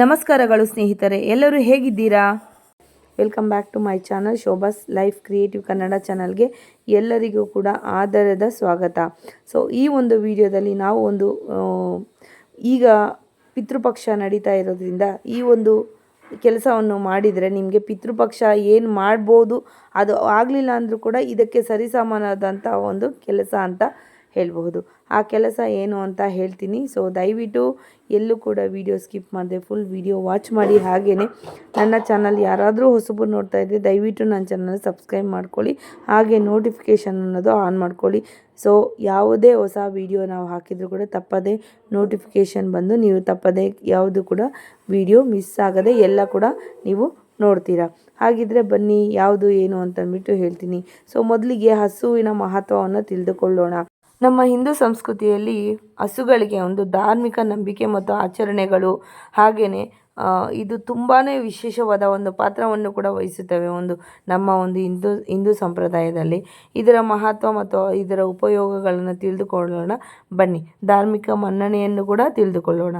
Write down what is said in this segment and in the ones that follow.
ನಮಸ್ಕಾರಗಳು ಸ್ನೇಹಿತರೆ, ಎಲ್ಲರೂ ಹೇಗಿದ್ದೀರಾ? Welcome back to my channel Shobha's life creative Kannada ಚಾನಲ್ಗೆ ಎಲ್ಲರಿಗೂ ಕೂಡ ಆದರದ ಸ್ವಾಗತ. ಸೊ ಈ ಒಂದು ವಿಡಿಯೋದಲ್ಲಿ ನಾವು ಒಂದು ಈಗ ಪಿತೃಪಕ್ಷ ನಡೀತಾ ಇರೋದ್ರಿಂದ ಈ ಒಂದು ಕೆಲಸವನ್ನು ಮಾಡಿದರೆ ನಿಮಗೆ ಪಿತೃಪಕ್ಷ ಏನು ಮಾಡ್ಬೋದು, ಅದು ಆಗಲಿಲ್ಲ ಅಂದರೂ ಕೂಡ ಇದಕ್ಕೆ ಸರಿಸಮಾನವಾದಂಥ ಒಂದು ಕೆಲಸ ಅಂತ ಹೇಳಬಹುದು. ಆ ಕೆಲಸ ಏನು ಅಂತ ಹೇಳ್ತೀನಿ. ಸೊ ದಯವಿಟ್ಟು ಎಲ್ಲೂ ಕೂಡ ವಿಡಿಯೋ ಸ್ಕಿಪ್ ಮಾಡಿದೆ ಫುಲ್ ವಿಡಿಯೋ ವಾಚ್ ಮಾಡಿ ಹಾಗೆಯೇ ನನ್ನ ಚಾನಲ್ ಯಾರಾದರೂ ಹೊಸಬರು ನೋಡ್ತಾ ಇದ್ದರೆ ದಯವಿಟ್ಟು ನನ್ನ ಚಾನಲ್ ಸಬ್ಸ್ಕ್ರೈಬ್ ಮಾಡ್ಕೊಳ್ಳಿ. ಹಾಗೆ ನೋಟಿಫಿಕೇಷನ್ ಅನ್ನೋದು ಆನ್ ಮಾಡ್ಕೊಳ್ಳಿ. ಸೊ ಯಾವುದೇ ಹೊಸ ವಿಡಿಯೋ ನಾವು ಹಾಕಿದರೂ ಕೂಡ ತಪ್ಪದೇ ನೋಟಿಫಿಕೇಷನ್ ಬಂದು ನೀವು ತಪ್ಪದೇ ಯಾವುದು ಕೂಡ ವಿಡಿಯೋ ಮಿಸ್ ಆಗದೆ ಎಲ್ಲ ಕೂಡ ನೀವು ನೋಡ್ತೀರಾ. ಹಾಗಿದ್ರೆ ಬನ್ನಿ, ಯಾವುದು ಏನು ಅಂತಂದ್ಬಿಟ್ಟು ಹೇಳ್ತೀನಿ. ಸೊ ಮೊದಲಿಗೆ ಹಸುವಿನ ಮಹತ್ವವನ್ನು ತಿಳಿದುಕೊಳ್ಳೋಣ. ನಮ್ಮ ಹಿಂದೂ ಸಂಸ್ಕೃತಿಯಲ್ಲಿ ಹಸುಗಳಿಗೆ ಒಂದು ಧಾರ್ಮಿಕ ನಂಬಿಕೆ ಮತ್ತು ಆಚರಣೆಗಳು ಹಾಗೆಯೇ ಇದು ತುಂಬಾ ವಿಶೇಷವಾದ ಒಂದು ಪಾತ್ರವನ್ನು ಕೂಡ ವಹಿಸುತ್ತವೆ ಒಂದು ನಮ್ಮ ಒಂದು ಹಿಂದೂ ಹಿಂದೂ ಸಂಪ್ರದಾಯದಲ್ಲಿ. ಇದರ ಮಹತ್ವ ಮತ್ತು ಇದರ ಉಪಯೋಗಗಳನ್ನು ತಿಳಿದುಕೊಳ್ಳೋಣ. ಬನ್ನಿ, ಧಾರ್ಮಿಕ ಮನ್ನಣೆಯನ್ನು ಕೂಡ ತಿಳಿದುಕೊಳ್ಳೋಣ.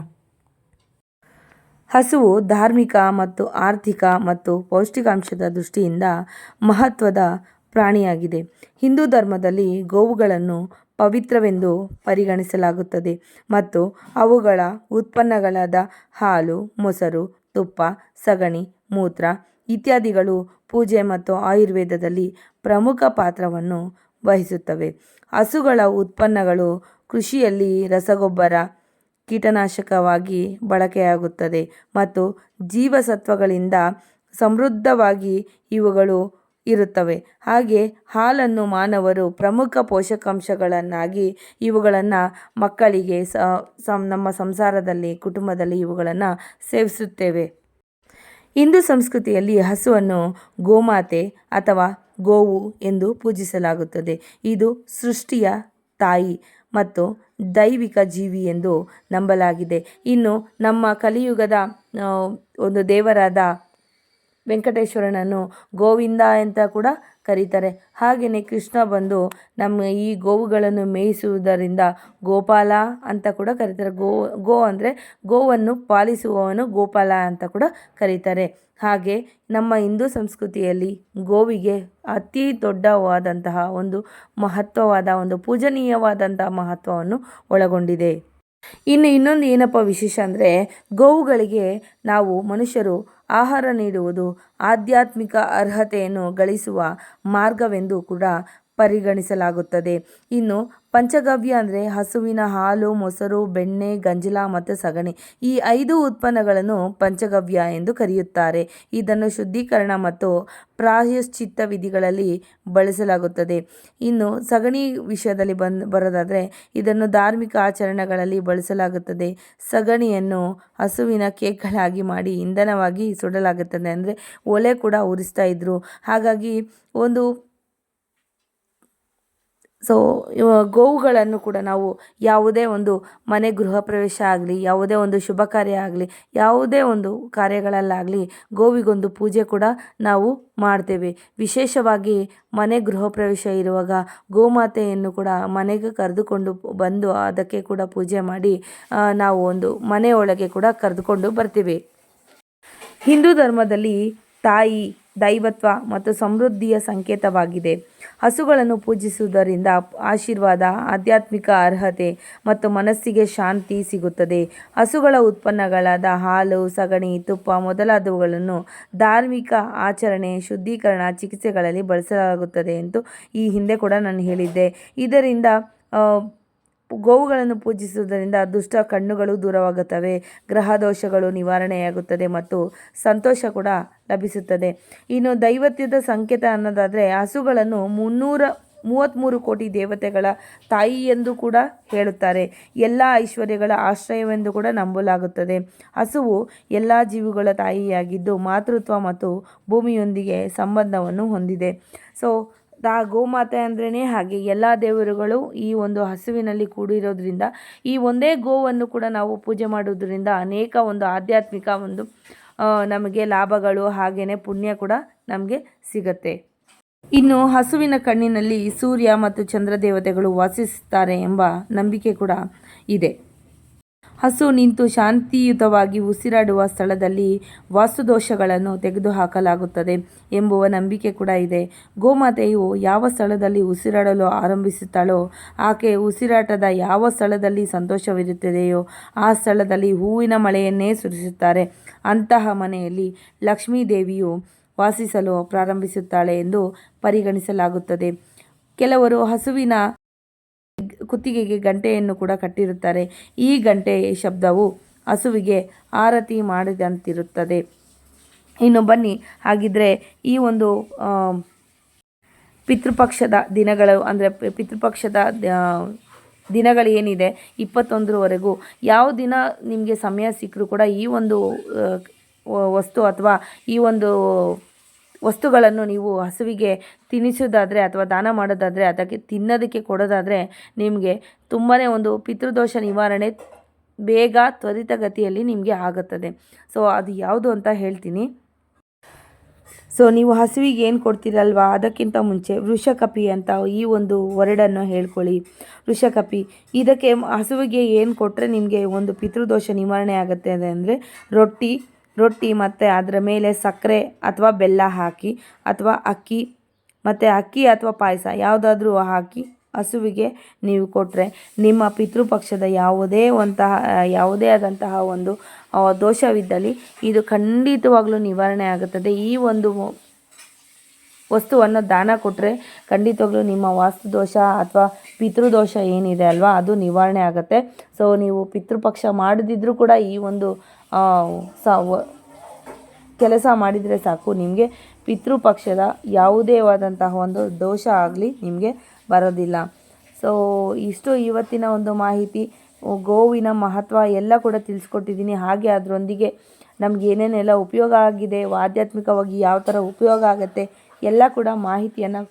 ಹಸುವು ಧಾರ್ಮಿಕ ಮತ್ತು ಆರ್ಥಿಕ ಮತ್ತು ಪೌಷ್ಟಿಕಾಂಶದ ದೃಷ್ಟಿಯಿಂದ ಮಹತ್ವದ ಪ್ರಾಣಿಯಾಗಿದೆ. ಹಿಂದೂ ಧರ್ಮದಲ್ಲಿ ಗೋವುಗಳನ್ನು ಪವಿತ್ರವೆಂದು ಪರಿಗಣಿಸಲಾಗುತ್ತದೆ. ಮತ್ತು ಅವುಗಳ ಉತ್ಪನ್ನಗಳಾದ ಹಾಲು, ಮೊಸರು, ತುಪ್ಪ, ಸಗಣಿ, ಮೂತ್ರ ಇತ್ಯಾದಿಗಳು ಪೂಜೆ ಮತ್ತು ಆಯುರ್ವೇದದಲ್ಲಿ ಪ್ರಮುಖ ಪಾತ್ರವನ್ನು ವಹಿಸುತ್ತವೆ. ಹಸುಗಳ ಉತ್ಪನ್ನಗಳು ಕೃಷಿಯಲ್ಲಿ ರಸಗೊಬ್ಬರ, ಕೀಟನಾಶಕವಾಗಿ ಬಳಕೆಯಾಗುತ್ತದೆ ಮತ್ತು ಜೀವಸತ್ವಗಳಿಂದ ಸಮೃದ್ಧವಾಗಿ ಇವುಗಳು ಇರುತ್ತವೆ. ಹಾಗೆ ಹಾಲನ್ನು ಮಾನವರು ಪ್ರಮುಖ ಪೋಷಕಾಂಶಗಳನ್ನಾಗಿ ಇವುಗಳನ್ನು ಮಕ್ಕಳಿಗೆ ಸ, ಸಂ, ನಮ್ಮ ಸಂಸಾರದಲ್ಲಿ, ಕುಟುಂಬದಲ್ಲಿ ಇವುಗಳನ್ನು ಸೇವಿಸುತ್ತೇವೆ. ಹಿಂದೂ ಸಂಸ್ಕೃತಿಯಲ್ಲಿ ಹಸುವನ್ನು ಗೋಮಾತೆ ಅಥವಾ ಗೋವು ಎಂದು ಪೂಜಿಸಲಾಗುತ್ತದೆ. ಇದು ಸೃಷ್ಟಿಯ ತಾಯಿ ಮತ್ತು ದೈವಿಕ ಜೀವಿ ಎಂದು ನಂಬಲಾಗಿದೆ. ಇನ್ನು ನಮ್ಮ ಕಲಿಯುಗದ ಒಂದು ದೇವರಾದ ವೆಂಕಟೇಶ್ವರನನ್ನು ಗೋವಿಂದ ಅಂತ ಕೂಡ ಕರೀತಾರೆ. ಹಾಗೆಯೇ ಕೃಷ್ಣ ಬಂದು ನಮ್ಮ ಈ ಗೋವುಗಳನ್ನು ಮೇಯಿಸುವುದರಿಂದ ಗೋಪಾಲ ಅಂತ ಕೂಡ ಕರೀತಾರೆ. ಗೋ ಗೋ ಅಂದರೆ ಗೋವನ್ನು ಪಾಲಿಸುವವನು ಗೋಪಾಲ ಅಂತ ಕೂಡ ಕರೀತಾರೆ. ಹಾಗೆ ನಮ್ಮ ಹಿಂದೂ ಸಂಸ್ಕೃತಿಯಲ್ಲಿ ಗೋವಿಗೆ ಅತಿ ದೊಡ್ಡವಾದಂತಹ ಒಂದು ಮಹತ್ವವಾದ ಒಂದು ಪೂಜನೀಯವಾದಂತಹ ಮಹತ್ವವನ್ನು ಒಳಗೊಂಡಿದೆ. ಇನ್ನು ಇನ್ನೊಂದು ಏನಪ್ಪ ವಿಶೇಷ ಅಂದರೆ ಗೋವುಗಳಿಗೆ ನಾವು ಮನುಷ್ಯರು ಆಹಾರ ನೀಡುವುದು ಆಧ್ಯಾತ್ಮಿಕ ಅರ್ಹತೆಯನ್ನು ಗಳಿಸುವ ಮಾರ್ಗವೆಂದು ಕೂಡ ಪರಿಗಣಿಸಲಾಗುತ್ತದೆ. ಇನ್ನು ಪಂಚಗವ್ಯ ಅಂದರೆ ಹಸುವಿನ ಹಾಲು, ಮೊಸರು, ಬೆಣ್ಣೆ, ಗಂಜಲ ಮತ್ತು ಸಗಣಿ ಈ ಐದು ಉತ್ಪನ್ನಗಳನ್ನು ಪಂಚಗವ್ಯ ಎಂದು ಕರೆಯುತ್ತಾರೆ. ಇದನ್ನು ಶುದ್ಧೀಕರಣ ಮತ್ತು ಪ್ರಾಯಶ್ಚಿತ್ತ ವಿಧಿಗಳಲ್ಲಿ ಬಳಸಲಾಗುತ್ತದೆ. ಇನ್ನು ಸಗಣಿ ವಿಷಯದಲ್ಲಿ ಬಂದು ಬರೋದಾದರೆ ಇದನ್ನು ಧಾರ್ಮಿಕ ಆಚರಣೆಗಳಲ್ಲಿ ಬಳಸಲಾಗುತ್ತದೆ. ಸಗಣಿಯನ್ನು ಹಸುವಿನ ಕೇಕ್ಗಳಾಗಿ ಮಾಡಿ ಇಂಧನವಾಗಿ ಸುಡಲಾಗುತ್ತದೆ. ಅಂದರೆ ಒಲೆ ಕೂಡ ಉರಿಸ್ತಾ ಇದ್ರು. ಹಾಗಾಗಿ ಒಂದು ಸೊ ಗೋವುಗಳನ್ನು ಕೂಡ ನಾವು ಯಾವುದೇ ಒಂದು ಮನೆ ಗೃಹ ಪ್ರವೇಶ ಆಗಲಿ, ಯಾವುದೇ ಒಂದು ಶುಭ ಕಾರ್ಯ ಆಗಲಿ, ಯಾವುದೇ ಒಂದು ಕಾರ್ಯಗಳಲ್ಲಾಗಲಿ ಗೋವಿಗೊಂದು ಪೂಜೆ ಕೂಡ ನಾವು ಮಾಡ್ತೇವೆ. ವಿಶೇಷವಾಗಿ ಮನೆ ಗೃಹ ಪ್ರವೇಶ ಇರುವಾಗ ಗೋಮಾತೆಯನ್ನು ಕೂಡ ಮನೆಗೆ ಕರೆದುಕೊಂಡು ಬಂದು ಅದಕ್ಕೆ ಕೂಡ ಪೂಜೆ ಮಾಡಿ ನಾವು ಒಂದು ಮನೆಯೊಳಗೆ ಕೂಡ ಕರೆದುಕೊಂಡು ಬರ್ತೀವಿ. ಹಿಂದೂ ಧರ್ಮದಲ್ಲಿ ತಾಯಿ ದೈವತ್ವ ಮತ್ತು ಸಮೃದ್ಧಿಯ ಸಂಕೇತವಾಗಿದೆ. ಹಸುಗಳನ್ನು ಪೂಜಿಸುವುದರಿಂದ ಆಶೀರ್ವಾದ, ಆಧ್ಯಾತ್ಮಿಕ ಅರ್ಹತೆ ಮತ್ತು ಮನಸ್ಸಿಗೆ ಶಾಂತಿ ಸಿಗುತ್ತದೆ. ಹಸುಗಳ ಉತ್ಪನ್ನಗಳಾದ ಹಾಲು, ಸಗಣಿ, ತುಪ್ಪ ಮೊದಲಾದವುಗಳನ್ನು ಧಾರ್ಮಿಕ ಆಚರಣೆ, ಶುದ್ಧೀಕರಣ, ಚಿಕಿತ್ಸೆಗಳಲ್ಲಿ ಬಳಸಲಾಗುತ್ತದೆ ಎಂದು ಈ ಹಿಂದೆ ಕೂಡ ನಾನು ಹೇಳಿದ್ದೆ. ಇದರಿಂದ ಗೋವುಗಳನ್ನು ಪೂಜಿಸುವುದರಿಂದ ದುಷ್ಟ ಕಣ್ಣುಗಳು ದೂರವಾಗುತ್ತವೆ ಗ್ರಹ ದೋಷಗಳು ನಿವಾರಣೆಯಾಗುತ್ತದೆ ಮತ್ತು ಸಂತೋಷ ಕೂಡ ಲಭಿಸುತ್ತದೆ. ಇನ್ನು ದೈವತ್ಯದ ಸಂಕೇತ ಅನ್ನೋದಾದರೆ ಹಸುಗಳನ್ನು ಮುನ್ನೂರ ಮೂವತ್ತ್ಮೂರು ಕೋಟಿ ದೇವತೆಗಳ ತಾಯಿ ಎಂದು ಕೂಡ ಹೇಳುತ್ತಾರೆ. ಎಲ್ಲ ಐಶ್ವರ್ಯಗಳ ಆಶ್ರಯವೆಂದು ಕೂಡ ನಂಬಲಾಗುತ್ತದೆ. ಹಸುವು ಎಲ್ಲ ಜೀವಿಗಳ ತಾಯಿಯಾಗಿದ್ದು ಮಾತೃತ್ವ ಮತ್ತು ಭೂಮಿಯೊಂದಿಗೆ ಸಂಬಂಧವನ್ನು ಹೊಂದಿದೆ. ಸೊ ಆ ಗೋಮಾತೆ ಅಂದ್ರೇ ಹಾಗೆ ಎಲ್ಲ ದೇವರುಗಳು ಈ ಒಂದು ಹಸುವಿನಲ್ಲಿ ಕೂಡಿರೋದ್ರಿಂದ ಈ ಒಂದೇ ಗೋವನ್ನು ಕೂಡ ನಾವು ಪೂಜೆ ಮಾಡೋದ್ರಿಂದ ಅನೇಕ ಒಂದು ಆಧ್ಯಾತ್ಮಿಕ ಒಂದು ನಮಗೆ ಲಾಭಗಳು ಹಾಗೆಯೇ ಪುಣ್ಯ ಕೂಡ ನಮಗೆ ಸಿಗತ್ತೆ. ಇನ್ನು ಹಸುವಿನ ಕಣ್ಣಿನಲ್ಲಿ ಸೂರ್ಯ ಮತ್ತು ಚಂದ್ರ ದೇವತೆಗಳು ವಾಸಿಸುತ್ತಾರೆ ಎಂಬ ನಂಬಿಕೆ ಕೂಡ ಇದೆ. ಹಸು ನಿಂತು ಶಾಂತಿಯುತವಾಗಿ ಉಸಿರಾಡುವ ಸ್ಥಳದಲ್ಲಿ ವಾಸ್ತುದೋಷಗಳನ್ನು ತೆಗೆದುಹಾಕಲಾಗುತ್ತದೆ ಎಂಬುವ ನಂಬಿಕೆ ಕೂಡ ಇದೆ. ಗೋಮಾತೆಯು ಯಾವ ಸ್ಥಳದಲ್ಲಿ ಉಸಿರಾಡಲು ಆರಂಭಿಸುತ್ತಾಳೋ, ಆಕೆ ಉಸಿರಾಟದ ಯಾವ ಸ್ಥಳದಲ್ಲಿ ಸಂತೋಷವಿರುತ್ತದೆಯೋ, ಆ ಸ್ಥಳದಲ್ಲಿ ಹೂವಿನ ಮಳೆಯನ್ನೇ ಸುರಿಸುತ್ತಾರೆ. ಅಂತಹ ಮನೆಯಲ್ಲಿ ಲಕ್ಷ್ಮೀ ದೇವಿಯು ವಾಸಿಸಲು ಪ್ರಾರಂಭಿಸುತ್ತಾಳೆ ಎಂದು ಪರಿಗಣಿಸಲಾಗುತ್ತದೆ. ಕೆಲವರು ಹಸುವಿನ ಕುತ್ತಿಗೆಗೆ ಗಂಟೆಯನ್ನು ಕೂಡ ಕಟ್ಟಿರುತ್ತಾರೆ. ಈ ಗಂಟೆ ಶಬ್ದವು ಹಸುವಿಗೆ ಆರತಿ ಮಾಡಿದಂತಿರುತ್ತದೆ. ಇನ್ನು ಬನ್ನಿ, ಹಾಗಿದ್ರೆ ಈ ಒಂದು ಪಿತೃಪಕ್ಷದ ದಿನಗಳು, ಅಂದರೆ ಪಿತೃಪಕ್ಷದ ದಿನಗಳೇನಿದೆ, ಇಪ್ಪತ್ತೊಂದರವರೆಗೂ ಯಾವ ದಿನ ನಿಮಗೆ ಸಮಯ ಸಿಕ್ಕರೂ ಕೂಡ ಈ ಒಂದು ವಸ್ತು ಅಥವಾ ಈ ಒಂದು ವಸ್ತುಗಳನ್ನು ನೀವು ಹಸುವಿಗೆ ತಿನ್ನಿಸೋದಾದರೆ ಅಥವಾ ದಾನ ಮಾಡೋದಾದರೆ ಅದಕ್ಕೆ ತಿನ್ನೋದಕ್ಕೆ ಕೊಡೋದಾದರೆ ನಿಮಗೆ ತುಂಬಾ ಒಂದು ಪಿತೃದೋಷ ನಿವಾರಣೆ ಬೇಗ ತ್ವರಿತಗತಿಯಲ್ಲಿ ನಿಮಗೆ ಆಗುತ್ತದೆ. ಸೊ ಅದು ಯಾವುದು ಅಂತ ಹೇಳ್ತೀನಿ. ಸೊ ನೀವು ಹಸುವಿಗೆ ಏನು ಕೊಡ್ತೀರಲ್ವಾ? ಅದಕ್ಕಿಂತ ಮುಂಚೆ ವೃಷಕಪಿ ಅಂತ ಈ ಒಂದು ವರ್ಡನ್ನು ಹೇಳ್ಕೊಳ್ಳಿ. ವೃಷಕಪಿ, ಇದಕ್ಕೆ ಹಸುವಿಗೆ ಏನು ಕೊಟ್ಟರೆ ನಿಮಗೆ ಒಂದು ಪಿತೃದೋಷ ನಿವಾರಣೆ ಆಗುತ್ತೆ ಅಂದರೆ ರೊಟ್ಟಿ ರೊಟ್ಟಿ ಮತ್ತು ಅದರ ಮೇಲೆ ಸಕ್ಕರೆ ಅಥವಾ ಬೆಲ್ಲ ಹಾಕಿ ಅಥವಾ ಅಕ್ಕಿ ಮತ್ತು ಅಕ್ಕಿ ಅಥವಾ ಪಾಯಸ ಯಾವುದಾದ್ರೂ ಹಾಕಿ ಹಸುವಿಗೆ ನೀವು ಕೊಟ್ಟರೆ ನಿಮ್ಮ ಪಿತೃಪಕ್ಷದ ಯಾವುದೇ ಒಂತಹ, ಯಾವುದೇ ಆದಂತಹ ಒಂದು ದೋಷವಿದ್ದಲ್ಲಿ ಇದು ಖಂಡಿತವಾಗಲೂ ನಿವಾರಣೆ ಆಗುತ್ತದೆ. ಈ ಒಂದು ವಸ್ತುವನ್ನು ದಾನ ಕೊಟ್ಟರೆ ಖಂಡಿತವಾಗ್ಲೂ ನಿಮ್ಮ ವಾಸ್ತು ದೋಷ ಅಥವಾ ಪಿತೃದೋಷ ಏನಿದೆ ಅಲ್ವಾ, ಅದು ನಿವಾರಣೆ ಆಗುತ್ತೆ. ಸೊ ನೀವು ಪಿತೃಪಕ್ಷ ಮಾಡದಿದ್ದರೂ ಕೂಡ ಈ ಒಂದು ಸ ಕೆಲಸ ಮಾಡಿದರೆ ಸಾಕು. ನಿಮಗೆ ಪಿತೃಪಕ್ಷದ ಯಾವುದೇ ಆದಂತಹ ಒಂದು ದೋಷ ಆಗಲಿ ನಿಮಗೆ ಬರೋದಿಲ್ಲ. ಸೊ ಇಷ್ಟು ಇವತ್ತಿನ ಒಂದು ಮಾಹಿತಿ, ಗೋವಿನ ಮಹತ್ವ ಎಲ್ಲ ಕೂಡ ತಿಳಿಸ್ಕೊಟ್ಟಿದ್ದೀನಿ. ಹಾಗೆ ಅದರೊಂದಿಗೆ ನಮಗೆ ಏನೇನೆಲ್ಲ ಉಪಯೋಗ ಆಗಿದೆ, ಆಧ್ಯಾತ್ಮಿಕವಾಗಿ ಯಾವ ಥರ ಉಪಯೋಗ ಆಗುತ್ತೆ ಎಲ್ಲ ಕೂಡ ಮಾಹಿತಿಯನ್ನು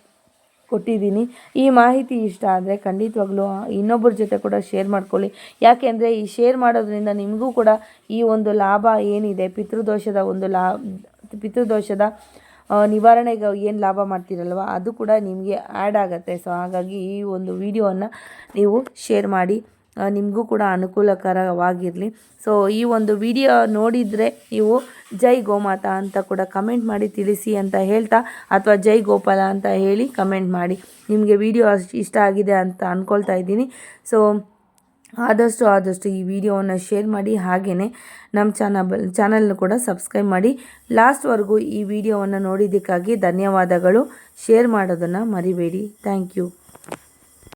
ಕೊಟ್ಟಿದ್ದೀನಿ. ಈ ಮಾಹಿತಿ ಇಷ್ಟ ಆದರೆ ಖಂಡಿತವಾಗ್ಲೂ ಇನ್ನೊಬ್ಬರ ಜೊತೆ ಕೂಡ ಶೇರ್ ಮಾಡ್ಕೊಳ್ಳಿ. ಯಾಕೆಂದರೆ ಈ ಶೇರ್ ಮಾಡೋದ್ರಿಂದ ನಿಮಗೂ ಕೂಡ ಈ ಒಂದು ಲಾಭ ಏನಿದೆ? ಪಿತೃದೋಷದ ಒಂದು ಲಾ, ಪಿತೃದೋಷದ ನಿವಾರಣೆಗೆ ಏನು ಲಾಭ ಮಾಡ್ತೀರಲ್ವ? ಅದು ಕೂಡ ನಿಮಗೆ ಆ್ಯಡ್ ಆಗುತ್ತೆ. ಸೊ ಹಾಗಾಗಿ ಈ ಒಂದು ವಿಡಿಯೋವನ್ನು ನೀವು ಶೇರ್ ಮಾಡಿ. ನಿಮಗೂ ಕೂಡ ಅನುಕೂಲಕರವಾಗಿರಲಿ. ಸೊ ಈ ಒಂದು ವಿಡಿಯೋ ನೋಡಿದರೆ ನೀವು ಜೈ ಗೋಮಾತಾ ಅಂತ ಕೂಡ ಕಮೆಂಟ್ ಮಾಡಿ ತಿಳಿಸಿ ಅಂತ ಹೇಳ್ತಾ, ಅಥವಾ ಜೈ ಗೋಪಾಲ ಅಂತ ಹೇಳಿ ಕಮೆಂಟ್ ಮಾಡಿ. ನಿಮಗೆ ವಿಡಿಯೋ ಇಷ್ಟ ಆಗಿದೆ ಅಂತ ಅಂದ್ಕೊಳ್ತಾ ಇದ್ದೀನಿ. ಸೊ ಆದಷ್ಟು ಆದಷ್ಟು ಈ ವಿಡಿಯೋವನ್ನು ಶೇರ್ ಮಾಡಿ. ಹಾಗೆಯೇ ನಮ್ಮ ಚಾನಲ್ ಚಾನಲ್ನ ಕೂಡ ಸಬ್ಸ್ಕ್ರೈಬ್ ಮಾಡಿ. ಲಾಸ್ಟ್ವರೆಗೂ ಈ ವಿಡಿಯೋವನ್ನು ನೋಡಿದ್ದಕ್ಕಾಗಿ ಧನ್ಯವಾದಗಳು. ಶೇರ್ ಮಾಡೋದನ್ನು ಮರಿಬೇಡಿ. Thank you